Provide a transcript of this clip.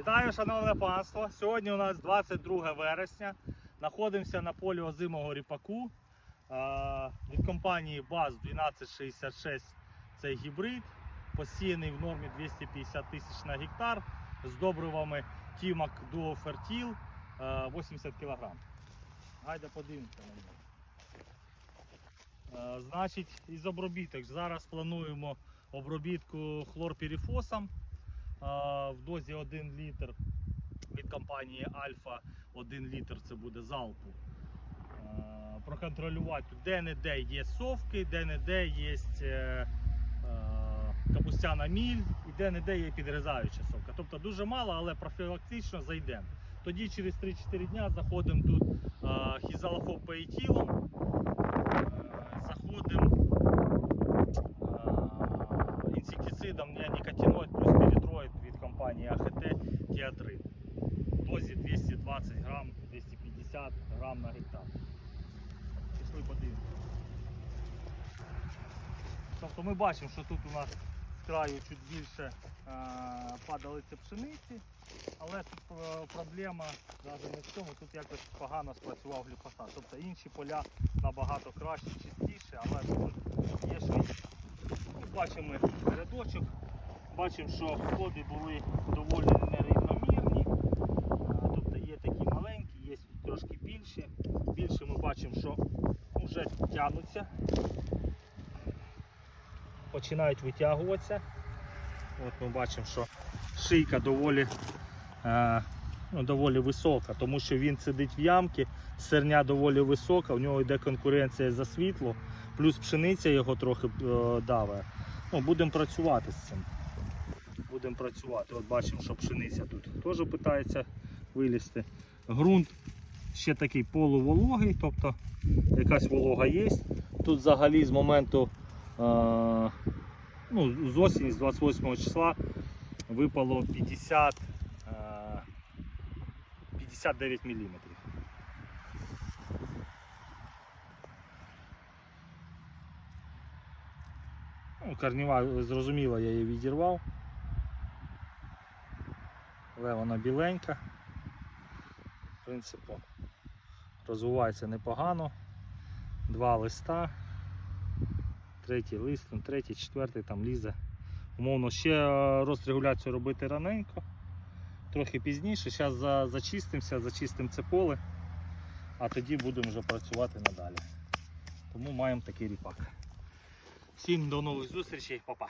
Вітаю, шановне панство. Сьогодні у нас 22 вересня. Знаходимося на полі озимого ріпаку від компанії БАЗ 1266. Це гібрид, посіяний в нормі 250 тисяч на гектар з добривами Тімак Duo Fertil 80 кг. Гайда подивимося на нього. Значить, із обробіток. Зараз плануємо обробітку хлорпірифосом е, в дозі 1 літр від компанії Альфа 1 літр це буде залпу. Проконтролювати де-не-де є совки, де-не-де є е, е, капустяна міль і де-не-де є підрізаюча совка. Тобто дуже мало, але профілактично зайдемо. Тоді через 3-4 дня заходимо тут хізалофоб пеїтілом, е, заходимо інсектицидом піритроїд від компанії АХТ Тіатрин. Дозі 220 грам, 250 грам на гектар. Пішли подивимося. Тобто ми бачимо, що тут у нас з краю чуть більше е, падалиці пшениці, але тут е, проблема навіть не в цьому, тут якось погано спрацював гліфосат. Тобто інші поля набагато краще, чистіше, але тут є швидше. Бачимо рядочок, бачимо, що сходи були доволі нерівномірні. А, Тобто є такі маленькі, є більші. Більше ми бачимо, що вже тягнуться, починають витягуватися. От ми бачимо, що шийка доволі, е, ну, доволі висока, тому що він сидить в ямці, серня доволі висока, у нього йде конкуренція за світло, плюс пшениця його трохи е, даве. Ну, будемо працювати з цим. Будемо працювати. От бачимо, що пшениця тут теж питається вилізти. Грунт ще такий полувологий, тобто якась волога є. Тут взагалі з моменту е, ну, з осені, з 28 числа випало 50, е, 59 мм. Ну, корніва, зрозуміло, я її відірвав. Але вона біленька. В принципі, розвивається непогано. Два листа. Третій лист, ну, третій, четвертий там лізе. Умовно, ще е, розрегуляцію робити раненько, трохи пізніше. Зараз за, зачистимося, зачистимо це поле, а тоді будемо вже працювати надалі. Тому маємо такий ріпак. Всім до нових зустрічей, па-па.